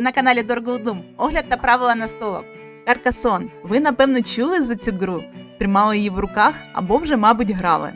Ви на каналі Дорголдум. Огляд та правила настолок. Каркасон. Ви напевно чули за цю гру, тримали її в руках або вже, мабуть, грали.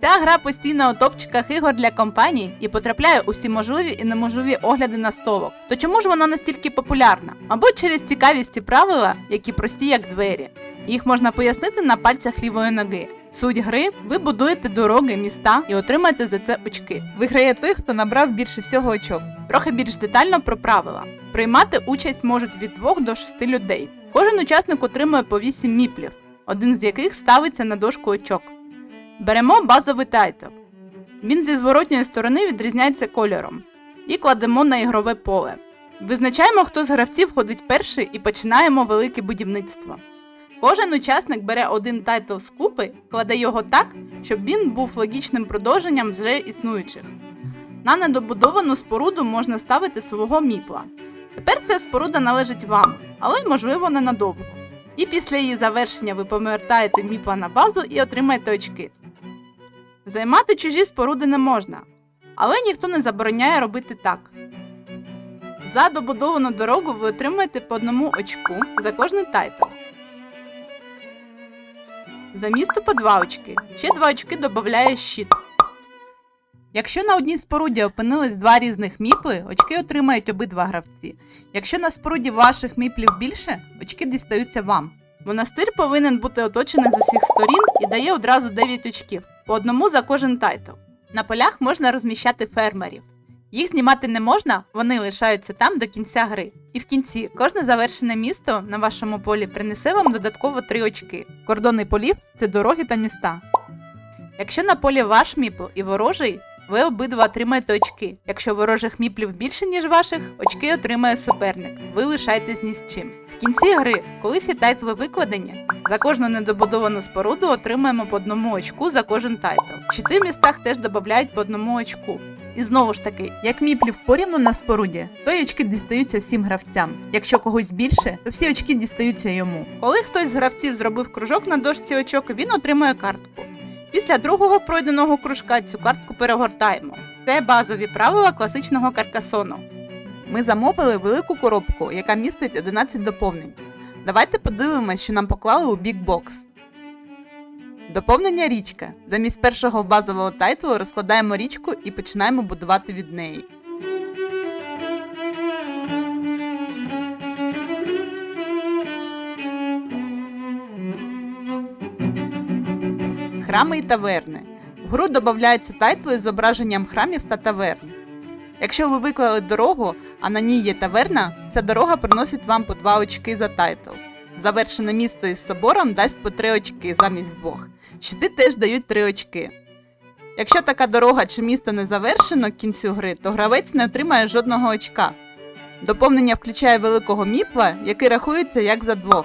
Ця гра постійно у топчиках ігор для компаній і потрапляє у всі можливі і неможливі огляди на столок. То чому ж вона настільки популярна? Мабуть, через цікавість і правила, які прості як двері. Їх можна пояснити на пальцях лівої ноги. Суть гри ви будуєте дороги, міста і отримаєте за це очки. Виграє той, хто набрав більше всього очок. Трохи більш детально про правила. Приймати участь можуть від 2 до 6 людей. Кожен учасник отримує по 8 міплів, один з яких ставиться на дошку очок. Беремо базовий тайтл. Він зі зворотньої сторони відрізняється кольором. І кладемо на ігрове поле. Визначаємо, хто з гравців ходить перший і починаємо велике будівництво. Кожен учасник бере один тайтл з купи, кладе його так, щоб він був логічним продовженням вже існуючих. На недобудовану споруду можна ставити свого міпла. Тепер ця споруда належить вам, але можливо ненадовго. І після її завершення ви повертаєте міпла на базу і отримаєте очки. Займати чужі споруди не можна, але ніхто не забороняє робити так. За добудовану дорогу ви отримаєте по одному очку за кожний тайтл. За місто по два очки. Ще два очки додає щит. Якщо на одній споруді опинились два різних міпли, очки отримають обидва гравці. Якщо на споруді ваших міплів більше, очки дістаються вам. Монастир повинен бути оточений з усіх сторін і дає одразу 9 очків, по одному за кожен тайтл. На полях можна розміщати фермерів. Їх знімати не можна, вони лишаються там до кінця гри. І в кінці кожне завершене місто на вашому полі принесе вам додатково 3 очки. Кордони полів це дороги та міста. Якщо на полі ваш міпл і ворожий, ви обидва отримаєте очки. Якщо ворожих міплів більше, ніж ваших, очки отримає суперник. Ви лишаєтесь ні з чим. В кінці гри, коли всі тайтли викладені, за кожну недобудовану споруду отримаємо по одному очку за кожен тайтл. В шести містах теж додають по одному очку. І знову ж таки, Як міплів порівну на споруді, то й очки дістаються всім гравцям. Якщо когось більше, то всі очки дістаються йому. коли хтось з гравців зробив кружок на дошці очок, він отримує картку. Після другого пройденого кружка цю картку перегортаємо. Це базові правила класичного каркасону. Ми замовили велику коробку, яка містить 11 доповнень. Давайте подивимось, що нам поклали у бікбокс. Доповнення річка. Замість першого базового тайтлу розкладаємо річку і починаємо будувати від неї. Храми і таверни. В гру додаються тайтли з зображенням храмів та таверн. Якщо ви виклали дорогу, а на ній є таверна, ця дорога приносить вам по 2 очки за тайтл. Завершене місто із собором дасть по 3 очки замість двох. Щити теж дають 3 очки. Якщо така дорога чи місто не завершено к кінцю гри, то гравець не отримає жодного очка. Доповнення включає великого міпла, який рахується як за двох.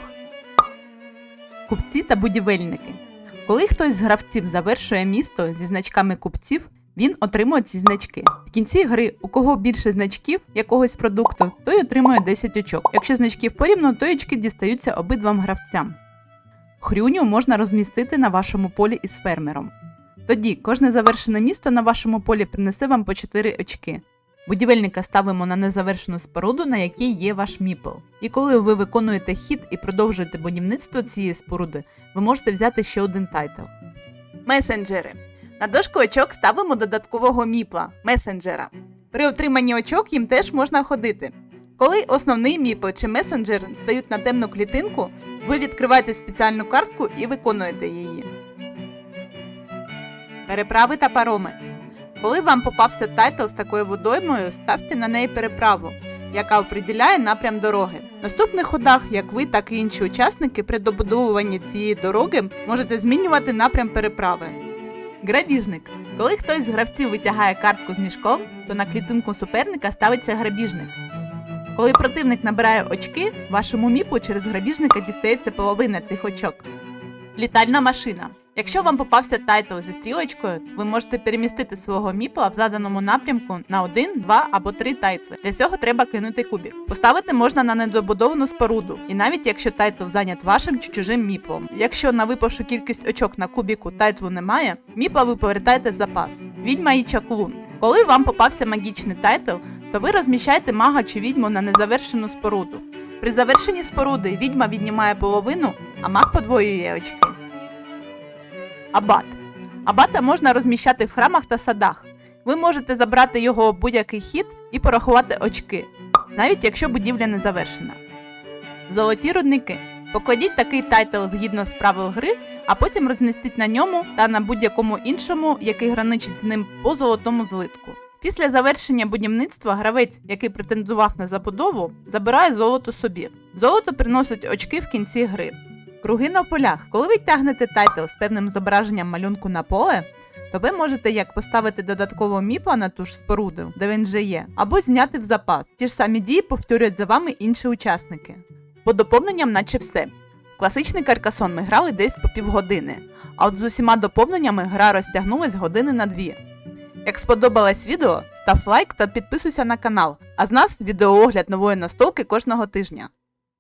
Купці та будівельники. Коли хтось з гравців завершує місто зі значками купців, він отримує ці значки. В кінці гри, у кого більше значків якогось продукту, той отримує 10 очок. Якщо значків порівну, то очки дістаються обидвам гравцям. Хрюню можна розмістити на вашому полі із фермером. Тоді кожне завершене місто на вашому полі принесе вам по 4 очки. Будівельника ставимо на незавершену споруду, на якій є ваш міпл. І коли ви виконуєте хід і продовжуєте будівництво цієї споруди, ви можете взяти ще один тайтл. Месенджери. На дошку очок ставимо додаткового міпла месенджера. При отриманні очок їм теж можна ходити. Коли основний міпл чи месенджер стають на темну клітинку, ви відкриваєте спеціальну картку і виконуєте її. Переправи та пароми. Коли вам попався тайтл з такою водоймою, ставте на неї переправу, яка оприділяє напрям дороги. Наступних ходах, як ви, так і інші учасники, при добудовуванні цієї дороги можете змінювати напрям переправи. Грабіжник. Коли хтось з гравців витягає картку з мішком, то на клітинку суперника ставиться грабіжник. Коли противник набирає очки, вашому міпу через грабіжника дістається половина тих очок. Літальна машина. Якщо вам попався тайтл зі стрілочкою, то ви можете перемістити свого міпла в заданому напрямку на один, два або три тайтли. Для цього треба кинути кубик. Поставити можна на недобудовану споруду, і навіть якщо тайтл зайнят вашим чи чужим міплом. Якщо на випавшу кількість очок на кубіку тайтлу немає, міпла ви повертаєте в запас. Відьма і чаклун. Коли вам попався магічний тайтл, то ви розміщаєте мага чи відьму на незавершену споруду. При завершенні споруди відьма віднімає половину, а маг подвоює очки. Абат. Абата можна розміщати в храмах та садах. Ви можете забрати його у будь-який хід і порахувати очки, навіть якщо будівля не завершена. Золоті рудники. Покладіть такий тайтл згідно з правил гри, а потім розмістіть на ньому та на будь-якому іншому, який граничить з ним по золотому злитку. Після завершення будівництва гравець, який претендував на забудову, забирає золото собі. Золото приносить очки в кінці гри. Круги на полях. Коли ви тягнете тайтл з певним зображенням малюнку на поле, то ви можете як поставити додатково міпа на ту ж споруду, де він вже є, або зняти в запас. Ті ж самі дії повторюють за вами інші учасники. По доповненням, наче все. Класичний каркасон ми грали десь по півгодини, а от з усіма доповненнями гра розтягнулась години на дві. Як сподобалось відео, став лайк та підписуйся на канал, а з нас відеоогляд нової настолки кожного тижня.